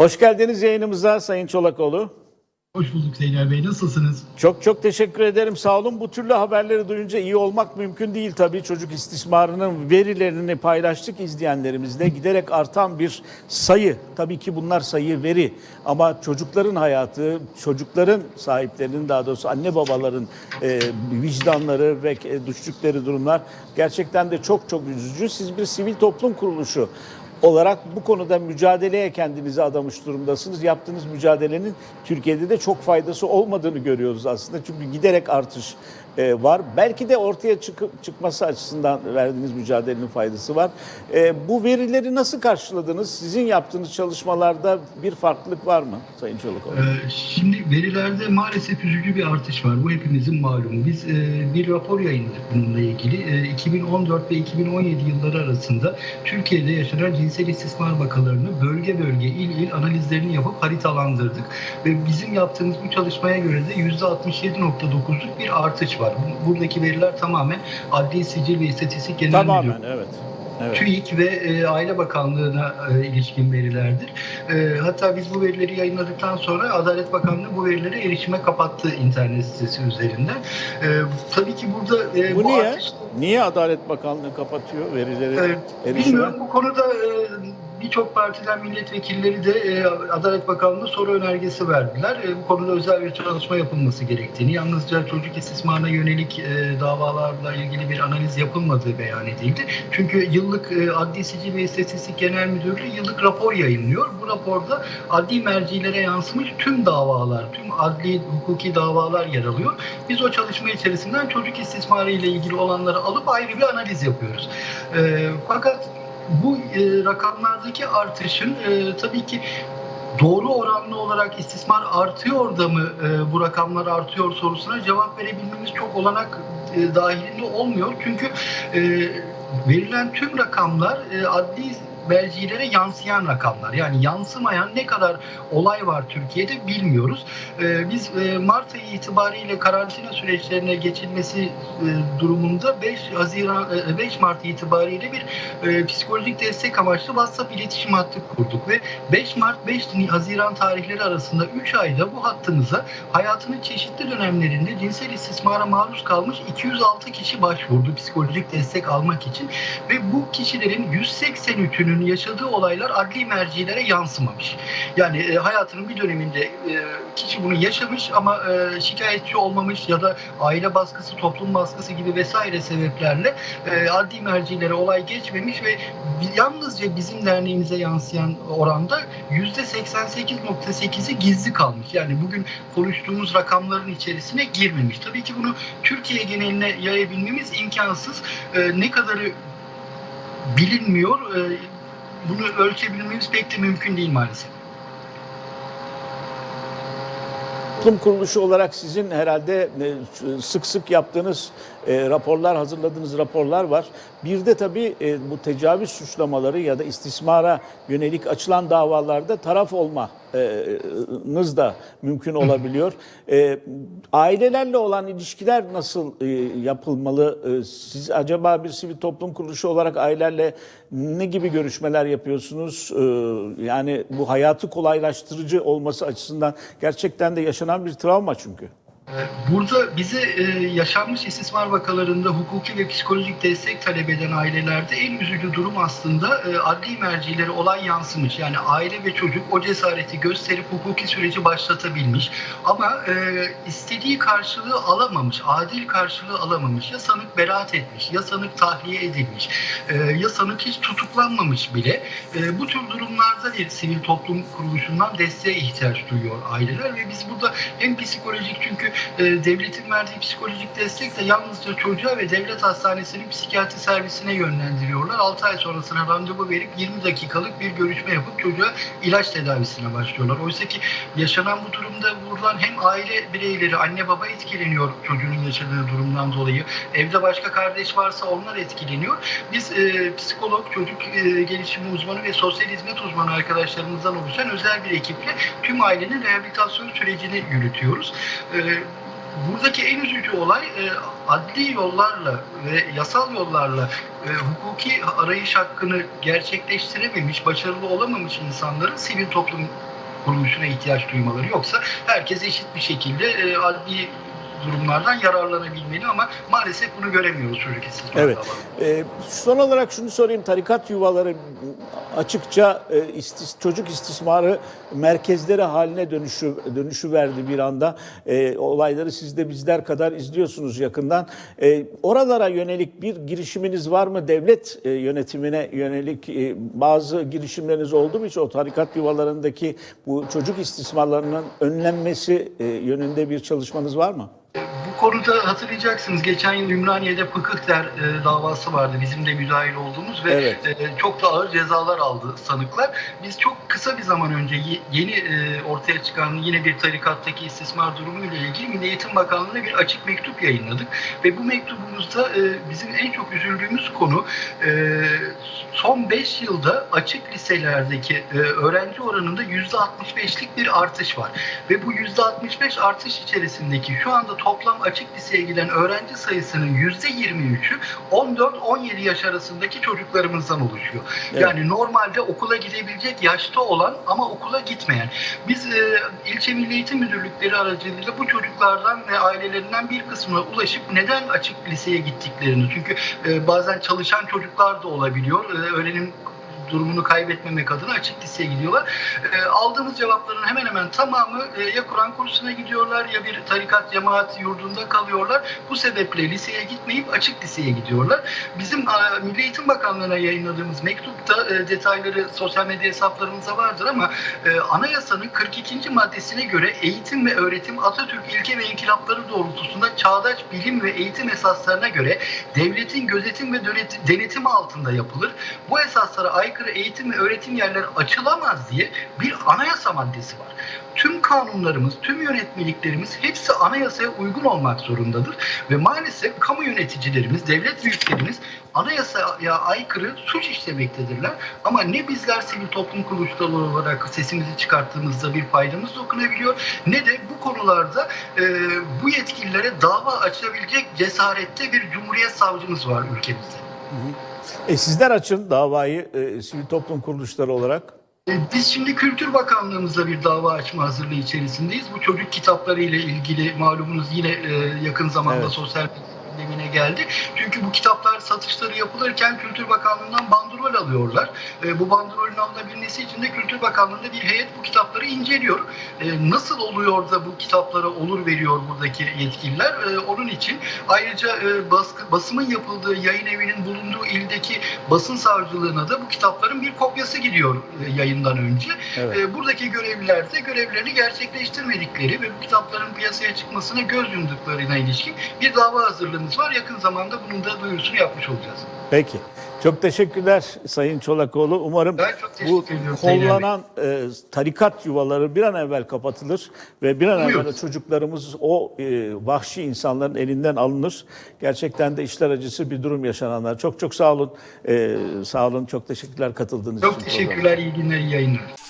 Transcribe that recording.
Hoş geldiniz yayınımıza Sayın Çolakoğlu. Hoş bulduk Zeynel Bey. Nasılsınız? Çok çok teşekkür ederim. Sağ olun. Bu türlü haberleri duyunca iyi olmak mümkün değil tabii. Çocuk istismarının verilerini paylaştık izleyenlerimizle. Giderek artan bir sayı. Tabii ki bunlar sayı, veri. Ama çocukların hayatı, çocukların sahiplerinin daha doğrusu anne babaların e, vicdanları ve e, düştükleri durumlar gerçekten de çok çok üzücü. Siz bir sivil toplum kuruluşu olarak bu konuda mücadeleye kendinizi adamış durumdasınız. Yaptığınız mücadelenin Türkiye'de de çok faydası olmadığını görüyoruz aslında. Çünkü giderek artış e, var. Belki de ortaya çıkıp çıkması açısından verdiğiniz mücadelenin faydası var. E, bu verileri nasıl karşıladınız? Sizin yaptığınız çalışmalarda bir farklılık var mı Sayın Çolakoğlu? Ee, şimdi verilerde maalesef üzücü bir artış var. Bu hepimizin malumu. Biz e, bir rapor yayınladık bununla ilgili. E, 2014 ve 2017 yılları arasında Türkiye'de yaşanan cinsel istismar vakalarını bölge bölge, il il analizlerini yapıp haritalandırdık. Ve bizim yaptığımız bu çalışmaya göre de %67.9'luk bir artış var. Bu- Buradaki veriler tamamen Adli Sicil ve İstatistik Genel Tamamen Müdürlüğü evet. Evet. TÜİK ve e, Aile Bakanlığı'na e, ilişkin verilerdir. E, hatta biz bu verileri yayınladıktan sonra Adalet Bakanlığı bu verileri erişime kapattı internet sitesi üzerinden. E, tabii ki burada e, Bu bu niye? artış... Niye Adalet Bakanlığı kapatıyor verileri Evet, erişime? Bilmiyorum bu konuda e, birçok partiden milletvekilleri de e, Adalet Bakanlığı'na soru önergesi verdiler. E, bu konuda özel bir çalışma yapılması gerektiğini, yalnızca çocuk istismarına yönelik e, davalarla ilgili bir analiz yapılmadığı beyan edildi. Çünkü yıllık e, Adli Sicil ve İstatistik Genel Müdürlüğü yıllık rapor yayınlıyor. Bu raporda adli mercilere yansımış tüm davalar, tüm adli hukuki davalar yer alıyor. Biz o çalışma içerisinden çocuk istismarı ile ilgili olanları alıp ayrı bir analiz yapıyoruz. E, fakat bu e, rakamlardaki artışın e, tabii ki doğru oranlı olarak istismar artıyor da mı e, bu rakamlar artıyor sorusuna cevap verebilmemiz çok olanak e, dahilinde olmuyor. Çünkü e, verilen tüm rakamlar e, adli mercilere yansıyan rakamlar. Yani yansımayan ne kadar olay var Türkiye'de bilmiyoruz. E, biz e, Mart ayı itibariyle karantina süreçlerine geçilmesi e, durumunda 5 Haziran e, 5 Mart itibariyle bir e, psikolojik destek amaçlı WhatsApp iletişim hattı kurduk ve 5 Mart 5 Haziran tarihleri arasında 3 ayda bu hattımıza hayatının çeşitli dönemlerinde cinsel istismara maruz kalmış 206 kişi başvurdu psikolojik destek almak için ve bu kişilerin 183'ünün yaşadığı olaylar adli mercilere yansımamış. Yani e, hayatının bir döneminde e, kişi bunu yaşamış ama e, şikayetçi olmamış ya da aile baskısı, toplum baskısı gibi vesaire sebeplerle e, adli mercilere olay geçmemiş ve yalnızca bizim derneğimize yansıyan oranda %88.8'i gizli kalmış. Yani bugün konuştuğumuz rakamların içerisine girmemiş. Tabii ki bunu Türkiye geneline yayabilmemiz imkansız. E, ne kadarı bilinmiyor. E, bunu ölçebilmemiz pek de mümkün değil maalesef. Toplum kuruluşu olarak sizin herhalde e, sık sık yaptığınız e, raporlar, hazırladığınız raporlar var. Bir de tabii e, bu tecavüz suçlamaları ya da istismara yönelik açılan davalarda taraf olmanız da mümkün olabiliyor. E, Ailelerle olan ilişkiler nasıl e, yapılmalı? E, Siz acaba bir sivil toplum kuruluşu olarak ailelerle ne gibi görüşmeler yapıyorsunuz? E, Yani bu hayatı kolaylaştırıcı olması açısından gerçekten de yaşanan bir travma çünkü. Burada bize e, yaşanmış istismar vakalarında hukuki ve psikolojik destek talep eden ailelerde en üzücü durum aslında e, adli mercilere olay yansımış. Yani aile ve çocuk o cesareti gösterip hukuki süreci başlatabilmiş. Ama e, istediği karşılığı alamamış, adil karşılığı alamamış. Ya sanık beraat etmiş, ya sanık tahliye edilmiş, ya sanık hiç tutuklanmamış bile. Bu tür durumlarda bir sivil toplum kuruluşundan desteğe ihtiyaç duyuyor aileler ve biz burada hem psikolojik çünkü e, devletin verdiği psikolojik destek de yalnızca çocuğa ve devlet hastanesinin psikiyatri servisine yönlendiriyorlar. 6 ay sonrasına randevu verip 20 dakikalık bir görüşme yapıp çocuğa ilaç tedavisine başlıyorlar. Oysa ki yaşanan bu durumda buradan hem aile bireyleri, anne baba etkileniyor çocuğun yaşadığı durumdan dolayı. Evde başka kardeş varsa onlar etkileniyor. Biz e, psikolog, çocuk e, gelişimi uzmanı ve sosyal hizmet uzmanı arkadaşlarımızdan oluşan özel bir ekiple tüm ailenin rehabilitasyon sürecini yürütüyoruz. E, buradaki en üzücü olay e, adli yollarla ve yasal yollarla e, hukuki arayış hakkını gerçekleştirememiş, başarılı olamamış insanların sivil toplum kuruluşuna ihtiyaç duymaları. Yoksa herkes eşit bir şekilde e, adli durumlardan yararlanabilmeli ama maalesef bunu göremiyoruz çocuk istismar Evet. Ee, son olarak şunu sorayım. Tarikat yuvaları açıkça e, istis- çocuk istismarı merkezleri haline dönüşü dönüşü verdi bir anda. E, olayları siz de bizler kadar izliyorsunuz yakından. E, oralara yönelik bir girişiminiz var mı? Devlet e, yönetimine yönelik e, bazı girişimleriniz oldu mu hiç? O tarikat yuvalarındaki bu çocuk istismarlarının önlenmesi e, yönünde bir çalışmanız var mı? Bu konuda hatırlayacaksınız geçen yıl Ümraniye'de Pıkıkter e, davası vardı bizim de müdahil olduğumuz ve Evet. e, çok da ağır cezalar aldı sanıklar. Biz çok kısa bir zaman önce ye- yeni e, ortaya çıkan yine bir tarikattaki istismar durumuyla ilgili Milli Eğitim Bakanlığı'na bir açık mektup yayınladık. Ve bu mektubumuzda e, bizim en çok üzüldüğümüz konu e, son 5 yılda açık liselerdeki e, öğrenci oranında %65'lik bir artış var. Ve bu %65 artış içerisindeki şu anda toplam açık liseye giden öğrenci sayısının %23'ü 14-17 yaş arasındaki çocuklarımızdan oluşuyor. Evet. Yani normalde okula gidebilecek yaşta olan ama okula gitmeyen. Biz e, ilçe milli eğitim müdürlükleri aracılığıyla bu çocuklardan ve ailelerinden bir kısmına ulaşıp neden açık liseye gittiklerini çünkü e, bazen çalışan çocuklar da olabiliyor. E, öğrenim durumunu kaybetmemek adına açık liseye gidiyorlar. E, aldığımız cevapların hemen hemen tamamı e, ya Kur'an kursuna gidiyorlar ya bir tarikat cemaat yurdunda kalıyorlar. Bu sebeple liseye gitmeyip açık liseye gidiyorlar. Bizim e, Milli Eğitim Bakanlığı'na yayınladığımız mektupta e, detayları sosyal medya hesaplarımızda vardır ama e, anayasanın 42. maddesine göre eğitim ve öğretim Atatürk ilke ve inkılapları doğrultusunda çağdaş bilim ve eğitim esaslarına göre devletin gözetim ve denetimi altında yapılır. Bu esaslara aykırı eğitim ve öğretim yerleri açılamaz diye bir anayasa maddesi var. Tüm kanunlarımız, tüm yönetmeliklerimiz hepsi anayasaya uygun olmak zorundadır. Ve maalesef kamu yöneticilerimiz, devlet büyüklerimiz anayasaya aykırı suç işlemektedirler. Ama ne bizler sivil toplum kuruluşları olarak sesimizi çıkarttığımızda bir faydamız dokunabiliyor ne de bu konularda e, bu yetkililere dava açabilecek cesarette bir cumhuriyet savcımız var ülkemizde. E, sizler açın davayı e, sivil toplum kuruluşları olarak. E, Biz şimdi Kültür Bakanlığımızla bir dava açma hazırlığı içerisindeyiz. Bu çocuk kitapları ile ilgili malumunuz yine e, yakın zamanda Evet. sosyal gündemine geldi. Çünkü bu kitaplar satışları yapılırken Kültür Bakanlığı'ndan bandrol alıyorlar. E, bu bandrolün alınabilmesi için de Kültür Bakanlığı'nda bir heyet bu kitapları inceliyor. E, nasıl oluyor da bu kitaplara olur veriyor buradaki yetkililer? E, onun için ayrıca e, baskı, basımın yapıldığı yayın evinin bulunduğu ildeki basın savcılığına da bu kitapların bir kopyası gidiyor e, yayından önce. Evet. E, buradaki görevliler de görevlerini gerçekleştirmedikleri ve bu kitapların piyasaya çıkmasına göz yumduklarına ilişkin bir dava hazırlığımız var. Yakın zamanda bunun da duyurusunu yapmış olacağız. Peki. Çok teşekkürler Sayın Çolakoğlu. Umarım çok bu kollanan e, tarikat yuvaları bir an evvel kapatılır ve bir an evvel çocuklarımız o e, vahşi insanların elinden alınır. Gerçekten de işler acısı bir durum yaşananlar. Çok çok sağ olun. E, sağ olun. Çok teşekkürler katıldığınız için. Çok teşekkürler, iyi günler, iyi yayınlar.